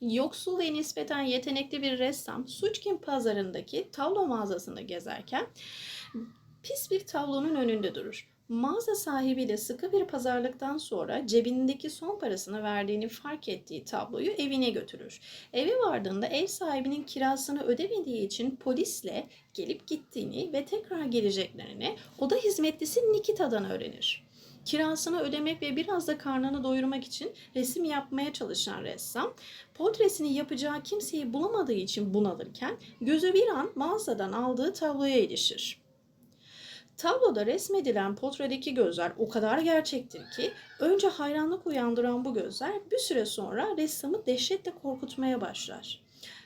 Yoksul ve nispeten yetenekli bir ressam Suçkin pazarındaki tablo mağazasında gezerken pis bir tablonun önünde durur. Mağaza sahibiyle sıkı bir pazarlıktan sonra cebindeki son parasını verdiğini fark ettiği tabloyu evine götürür. Eve vardığında ev sahibinin kirasını ödemediği için polisle gelip gittiğini ve tekrar geleceklerini oda hizmetlisi Nikita'dan öğrenir. Kirasını ödemek ve biraz da karnını doyurmak için resim yapmaya çalışan ressam, portresini yapacağı kimseyi bulamadığı için bunalırken gözü bir an mağazadan aldığı tabloya ilişir. Tabloda resmedilen portredeki gözler o kadar gerçektir ki önce hayranlık uyandıran bu gözler bir süre sonra ressamı dehşetle korkutmaya başlar.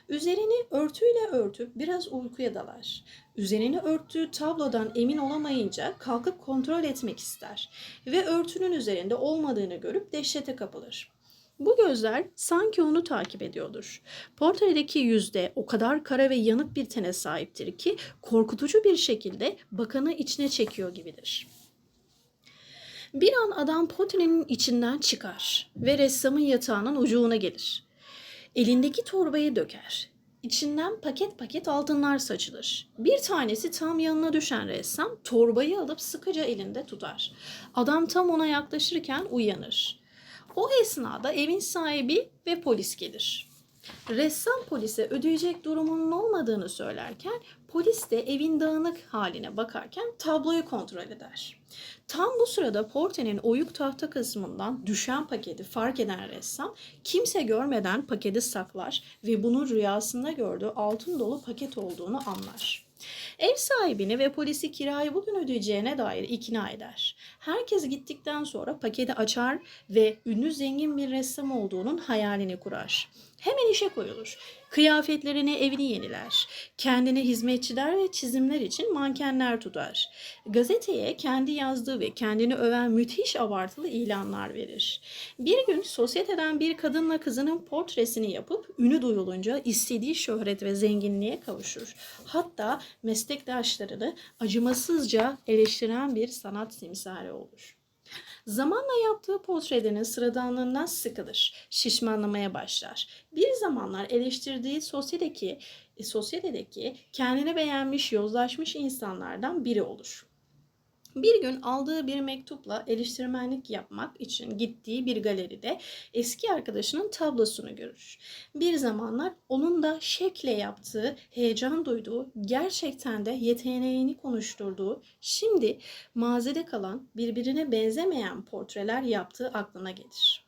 Üzerini örtüyle örtüp biraz uykuya dalar. Üzerini örttüğü tablodan emin olamayınca kalkıp kontrol etmek ister ve örtünün üzerinde olmadığını görüp dehşete kapılır. Bu gözler sanki onu takip ediyordur. Portredeki yüzde o kadar kara ve yanık bir tene sahiptir ki korkutucu bir şekilde bakanı içine çekiyor gibidir. Bir an adam portrenin içinden çıkar ve ressamın yatağının ucuğuna gelir. Elindeki torbayı döker. İçinden paket paket altınlar saçılır. Bir tanesi tam yanına düşen ressam torbayı alıp sıkıca elinde tutar. Adam tam ona yaklaşırken uyanır. O esnada evin sahibi ve polis gelir. Ressam polise ödeyecek durumunun olmadığını söylerken polis de evin dağınık haline bakarken tabloyu kontrol eder. Tam bu sırada portenin oyuk tahta kısmından düşen paketi fark eden ressam kimse görmeden paketi saklar ve bunun rüyasında gördüğü altın dolu paket olduğunu anlar. Ev sahibini ve polisi kirayı bugün ödeyeceğine dair ikna eder. Herkes gittikten sonra paketi açar ve ünlü zengin bir ressam olduğunun hayalini kurar. Hemen işe koyulur. Kıyafetlerini, evini yeniler. Kendine hizmetçiler ve çizimler için mankenler tutar. Gazeteye kendi yazdığı ve kendini öven müthiş abartılı ilanlar verir. Bir gün sosyeteden bir kadınla kızının portresini yapıp ünü duyulunca istediği şöhret ve zenginliğe kavuşur. Hatta meslektaşlarını acımasızca eleştiren bir sanat simsari olur. Zamanla yaptığı portrelerinin sıradanlığından sıkılır, şişmanlamaya başlar. Bir zamanlar eleştirdiği sosyedeki, e, sosyedeki kendini beğenmiş, yozlaşmış insanlardan biri olur. Bir gün aldığı bir mektupla eleştirmenlik yapmak için gittiği bir galeride eski arkadaşının tablosunu görür. Bir zamanlar onun da şekle yaptığı, heyecan duyduğu, gerçekten de yeteneğini konuşturduğu, şimdi mazide kalan, birbirine benzemeyen portreler yaptığı aklına gelir.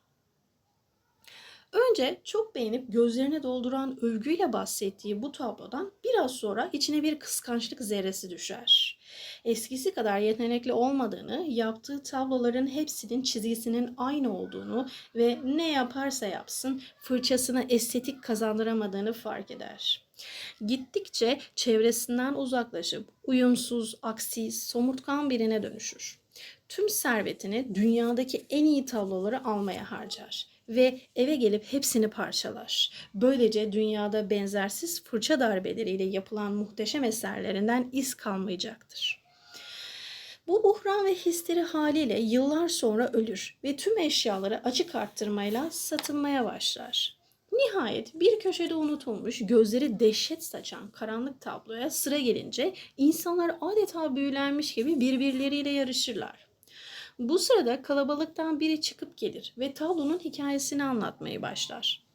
Önce çok beğenip gözlerine dolduran övgüyle bahsettiği bu tablodan biraz sonra içine bir kıskançlık zerresi düşer. Eskisi kadar yetenekli olmadığını, yaptığı tabloların hepsinin çizgisinin aynı olduğunu ve ne yaparsa yapsın fırçasına estetik kazandıramadığını fark eder. Gittikçe çevresinden uzaklaşıp uyumsuz, aksi, somurtkan birine dönüşür. Tüm servetini dünyadaki en iyi tabloları almaya harcar ve eve gelip hepsini parçalar. Böylece dünyada benzersiz fırça darbeleriyle yapılan muhteşem eserlerinden iz kalmayacaktır. Bu buhran ve histeri haliyle yıllar sonra ölür ve tüm eşyaları açık arttırmayla satılmaya başlar. Nihayet bir köşede unutulmuş, gözleri dehşet saçan karanlık tabloya sıra gelince insanlar adeta büyülenmiş gibi birbirleriyle yarışırlar. Bu sırada kalabalıktan biri çıkıp gelir ve tablonun hikayesini anlatmaya başlar.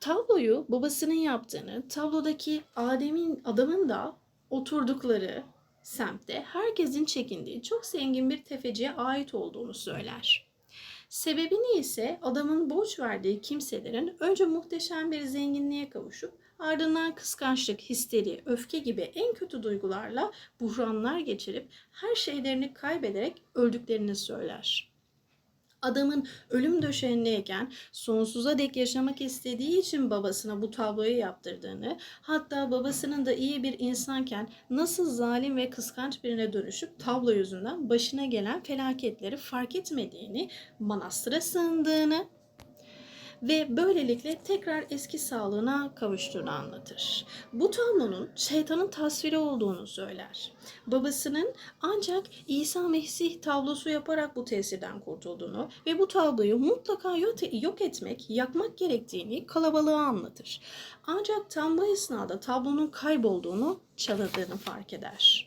Tabloyu babasının yaptığını, tablodaki Adem'in adamın da oturdukları semtte herkesin çekindiği çok zengin bir tefeciye ait olduğunu söyler. Sebebini ise adamın borç verdiği kimselerin önce muhteşem bir zenginliğe kavuşup ardından kıskançlık, histeri, öfke gibi en kötü duygularla buhranlar geçirip her şeylerini kaybederek öldüklerini söyler. Adamın ölüm döşeğindeyken sonsuza dek yaşamak istediği için babasına bu tabloyu yaptırdığını, hatta babasının da iyi bir insanken nasıl zalim ve kıskanç birine dönüşüp tablo yüzünden başına gelen felaketleri fark etmediğini, manastıra sığındığını ve böylelikle tekrar eski sağlığına kavuştuğunu anlatır. Bu tablonun şeytanın tasviri olduğunu söyler. Babasının ancak İsa Mesih tablosu yaparak bu tesirden kurtulduğunu ve bu tabloyu mutlaka yok etmek, yakmak gerektiğini kalabalığa anlatır. Ancak tam bu esnada tablonun kaybolduğunu, çalındığını fark eder.